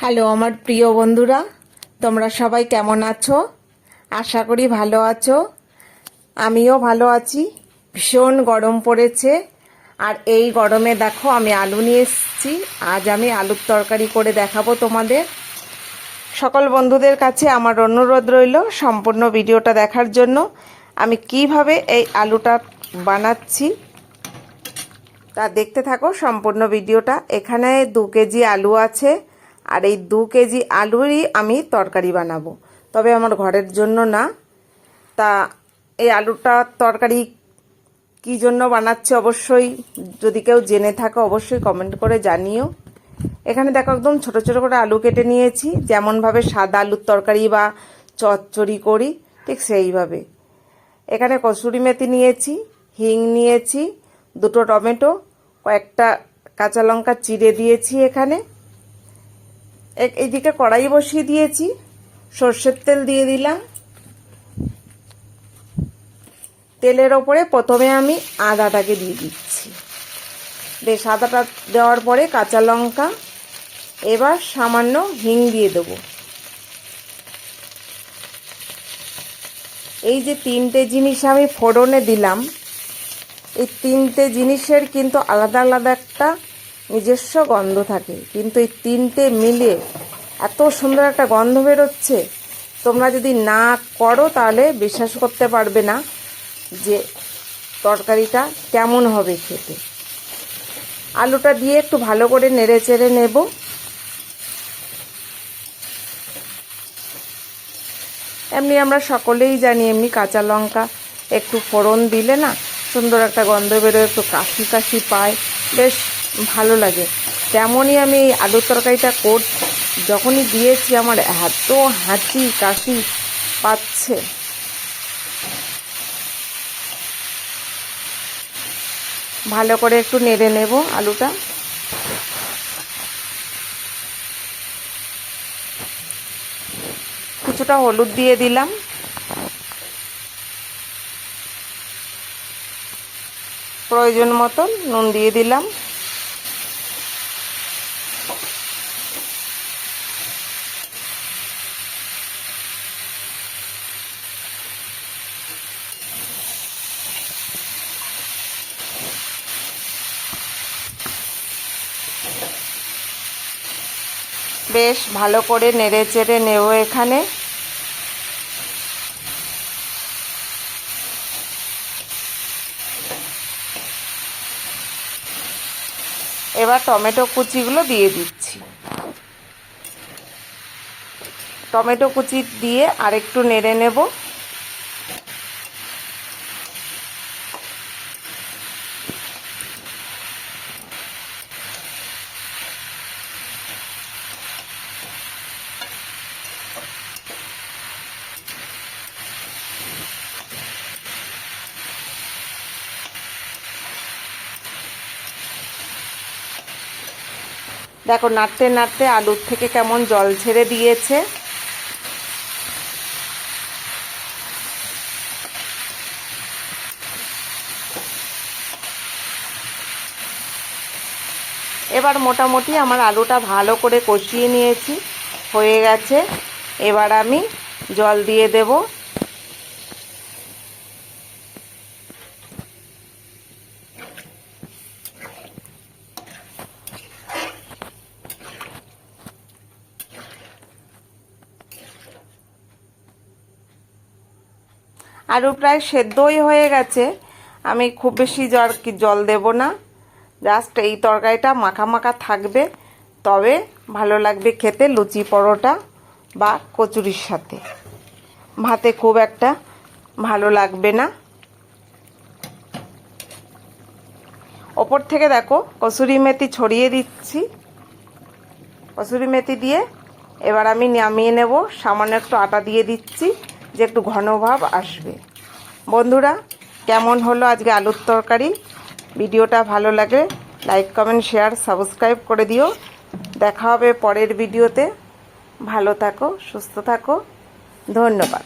Hello, আমার প্রিয় বন্ধুরা, তোমরা সবাই কেমন আছো? আশা করি ভালো আছো। আমিও ভালো আছি। ভীষণ গরম পড়েছে। আর এই গরমে দেখো, আমি আলু নিয়ে এসেছি। আজ আমি আলুর তরকারি করে দেখাবো তোমাদের। সকল বন্ধুদের কাছে আমার অনুরোধ রইল সম্পূর্ণ ভিডিওটা দেখার জন্য। আমি কীভাবে এই আলুটা বানাচ্ছি, তা দেখতে থাকো। সম্পূর্ণ ভিডিওটা। এখানে দু কেজি আলু আছে। আর এই দু কেজি আলুরই আমি তরকারি বানাবো। তবে আমার ঘরের জন্য না। তা এই আলুটা তরকারি কি জন্য বানাচ্ছে অবশ্যই যদি কেউ জেনে থাকে অবশ্যই কমেন্ট করে জানিও। এখানে দেখো একদম ছোট ছোট করে আলু কেটে নিয়েছি। যেমনভাবে সাদা আলুর তরকারি বা চচ্চড়ি করি, ঠিক সেইভাবে। এখানে কসুরি মেথি নিয়েছি, হিং নিয়েছি, দুটো টমেটো, কয়েকটা কাঁচা লঙ্কা চিড়ে দিয়েছি এখানে। এইদিকে কড়াই বসিয়ে দিয়েছি, সর্ষের তেল দিয়ে দিলাম। তেলের ওপরে প্রথমে আমি আদাটাকে দিয়ে দিচ্ছি। বেশ, আদাটা দেওয়ার পরে কাঁচা লঙ্কা, এবার সামান্য হিং দিয়ে দেবো। এই যে তিনটে জিনিস আমি ফোড়নে দিলাম, এই তিনটে জিনিসের কিন্তু আলাদা আলাদা একটা নিজস্ব গন্ধ থাকে। কিন্তু এই তিনটে মিলে এত সুন্দর একটা গন্ধ বেরোচ্ছে, তোমরা যদি না করো তাহলে বিশ্বাস করতে পারবে না যে তরকারিটা কেমন হবে খেতে। আলুটা দিয়ে একটু ভালো করে নেড়ে চেড়ে নেব। এমনি আমরা সকলেই জানি, এমনি কাঁচা লঙ্কা একটু ফোড়ন দিলে না সুন্দর একটা গন্ধ বেরোয়, একটু কাশি কাশি পায়। বেশ ভালো লাগে। তেমনই আমি এই আলুর তরকারিটা কর যখনই দিয়েছি আমার এত হাঁচি কাশি পাচ্ছে। ভালো করে একটু নেড়ে নেব আলুটা। কিছুটা হলুদ দিয়ে দিলাম। প্রয়োজন মতন নুন দিয়ে দিলাম। বেশ ভালো করে নেড়ে চেড়ে নেব এখানে। এবার টমেটো কুচিগুলো দিয়ে দিচ্ছি। টমেটো কুচি দিয়ে আরেকটু নেড়ে নেব। দেখো, নাড়তে নাড়তে আলুর থেকে কেমন জল ছেড়ে দিয়েছে। এবার মোটামুটি আমার আলুটা ভালো করে কষিয়ে নিয়েছি, হয়ে গেছে। এবার আমি জল দিয়ে দেবো। আলু প্রায় সেদ্ধই হয়ে গেছে। আমি খুব বেশি জল কি জল দেব না। জাস্ট এই তরকারিটা মাখা মাখা থাকবে। তবে ভালো লাগবে খেতে লুচি পরোটা বা কচুরির সাথে। ভাতে খুব একটা ভালো লাগবে না। ওপর থেকে দেখো কসুরি মেথি ছড়িয়ে দিচ্ছি। কসুরি মেথি দিয়ে এবার আমি নামিয়ে নেব। সামান্য একটু আটা দিয়ে দিচ্ছি। যে একটু ঘন ভাব আসবে। বন্ধুরা, কেমন হলো আজকে আলুর তরকারি? ভিডিওটা ভালো লাগে লাইক, কমেন্ট, শেয়ার, সাবস্ক্রাইব করে দিও। দেখা হবে পরের ভিডিওতে। ভালো থাকো, সুস্থ থাকো। ধন্যবাদ।